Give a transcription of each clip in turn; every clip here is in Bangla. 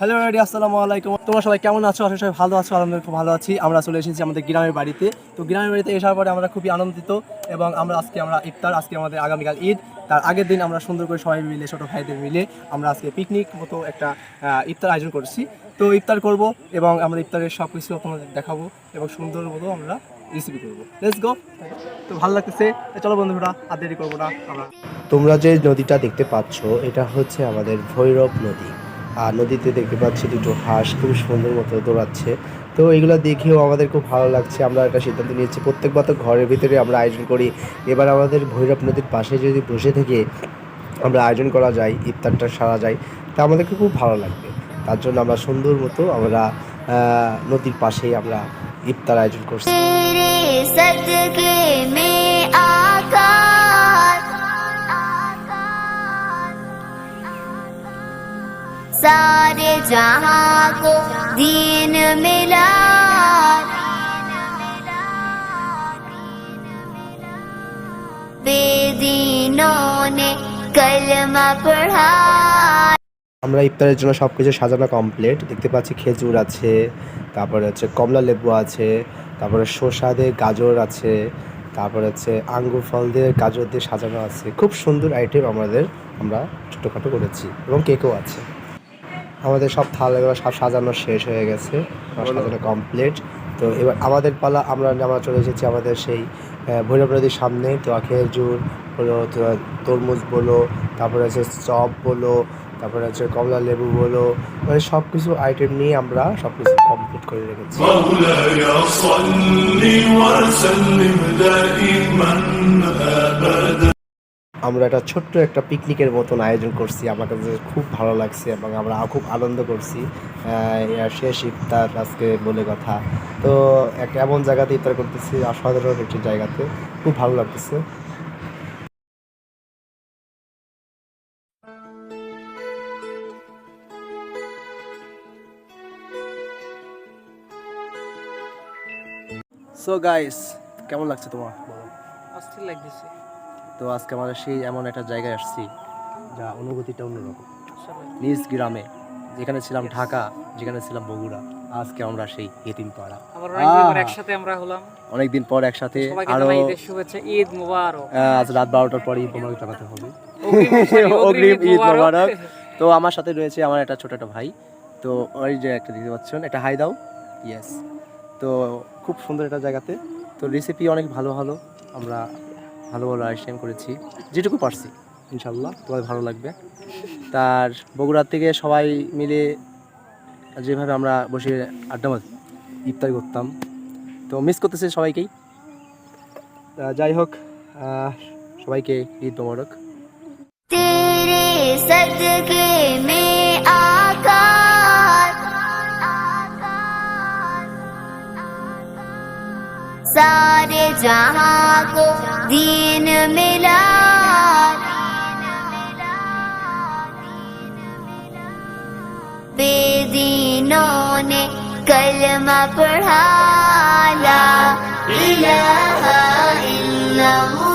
হ্যালো রেডি আসসালামু আলাইকুম। তোমরা সবাই কেমন আছো? করি সবাই ভালো আছো, আলহামদুলিল্লাহ খুব ভালো আছি। আমরা চলে এসেছি আমাদের গ্রামের বাড়িতে। তো গ্রামের বাড়িতে আসার পরে আমরা খুবই আনন্দিত এবং আমরা আজকে আমরা ইফতার, আজকে আমাদের আগামীকাল ঈদ। তার আগের দিন আমরা সুন্দর করে সবাই মিলে, ছোটো ভাইদের মিলে আমরা আজকে পিকনিক মতো একটা ইফতার আয়োজন করছি। তো ইফতার করব এবং আমরা ইফতারের সব কিছু আপনাদের দেখাবো এবং সুন্দর মতো আমরা রেসিপি করব। লেটস গো তো ভালো লাগতেছে। চলো বন্ধুরা, আর দেরি করব না, আমরা তোমরা যে নদীটা দেখতে পাচ্ছ, এটা হচ্ছে আমাদের ভৈরব নদী। আর নদীতে দেখতে পাচ্ছি দুটো হাঁস খুব সুন্দর মতো দৌড়াচ্ছে। তো এগুলো দেখেও আমাদের খুব ভালো লাগছে। আমরা একটা সিদ্ধান্ত নিয়েছি, প্রত্যেকবার তো ঘরের ভিতরে আমরা আয়োজন করি। এবার আমাদের ভৈরব নদীর পাশে যদি বসে থেকে আমরা আয়োজন করা যায়, ইফতারটা সারা যায়, তা আমাদেরকে খুব ভালো লাগবে। তার জন্য আমরা সুন্দর মতো আমরা নদীর পাশেই আমরা ইফতার আয়োজন করছি। जहां को दीन मिला बेदीनों ने कलमा पढ़ा আমরা ইফতারের জন্য সব কিছু সাজানো কমপ্লিট দেখতে পাচ্ছি খেজুর আছে তারপরে হচ্ছে কমলা লেবু আছে তারপরে শসা দিয়ে গাজর আছে তারপরে হচ্ছে আঙ্গুর ফল দিয়ে গাজর দিয়ে সাজানো আছে খুব সুন্দর আইটেম আমাদের আমরা ছোটোখাটো করেছি এবং কেকও আছে আমাদের সব থালাগুলো সব সাজানো শেষ হয়ে গেছে সব সাজানো কমপ্লিট তো এবার আমাদের পালা আমরা আমরা চলে এসেছি আমাদের সেই আহ, ভৈরব নদীর সামনে তো খেজুর বলো তো- তরমুজ বলো তারপরে হচ্ছে চপ বলো তারপরে হচ্ছে কমলা লেবু বলো মানে সব কিছু আইটেম নিয়ে আমরা সব কিছু কমপ্লিট করে রেখেছি مولاي صل وسلم دائما ابدا আমরা একটা ছোট্ট একটা পিকনিকের মতন আয়োজন করছি। আমার কাছে খুব ভালো লাগছে এবং আমরা খুব আনন্দ করছি। শেষ ইফতার আজকে বলে কথা। তো একটা এমন জায়গাতে ইফতার করতেছি, অসাধারণ একটি জায়গাতে। খুব ভালো লাগতেছে। সো গাইস কেমন লাগছে তোমার? অস্থির লাগতেছে। তো আজকে আমরা সেই এমন একটা জায়গায় আসছি যা অনুভূতিটা অন্যরকম। নিজ গ্রামে যেখানে ছিলাম ঢাকা যেখানে ছিলাম বগুড়া আজকে আমরা সেই এতিম পাড়া অনেকদিন পর একসাথে আমরা হলাম। অনেকদিন পর একসাথে আরও শুভেচ্ছা ঈদ মুবারক। আজ রাত বারোটার পর ঈদ মোবারক জানাতে হবে। অগ্রিম- ঈদ মোবারক। তো আমার সাথে রয়েছে আমার একটা ছোট একটা ভাই। তো ওই যে একটা দিতে পাচ্ছেন একটা হাই দাও। ইয়েস তো খুব সুন্দর একটা জায়গাতে। তো রেসিপি অনেক ভালো ভালো আমরা ভালো ভালো আইটেম করেছি যেটুকু পারছি ইনশাল্লাহ তোমার ভালো লাগবে তার বগুড়ার থেকে সবাই মিলে যেভাবে আমরা বসে আড্ডা মার ইফতার করতাম তো মিস করতেছে সবাইকেই তা যাই হোক আহ, সবাইকে ঈদ মোবারক तेरे सदके में सारे जहां को दीन मिला बेदीनों ने कलमा पढ़ा ला इलाहा इल्लल्लाह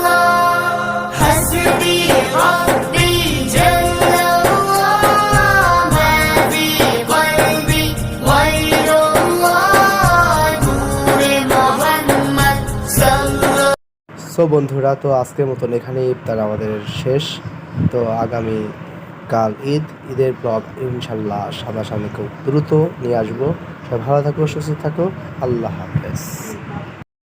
সো বন্ধুরা, তো আজকের মতন এখানে ইফতার আমাদের শেষ। তো আগামী কাল ঈদ, ঈদের ব্লগ ইনশাল্লাহ সামনাসামনি খুব দ্রুত নিয়ে আসব। সবাই ভালো থাকো, সুস্থ থাকো। আল্লাহ হাফেজ।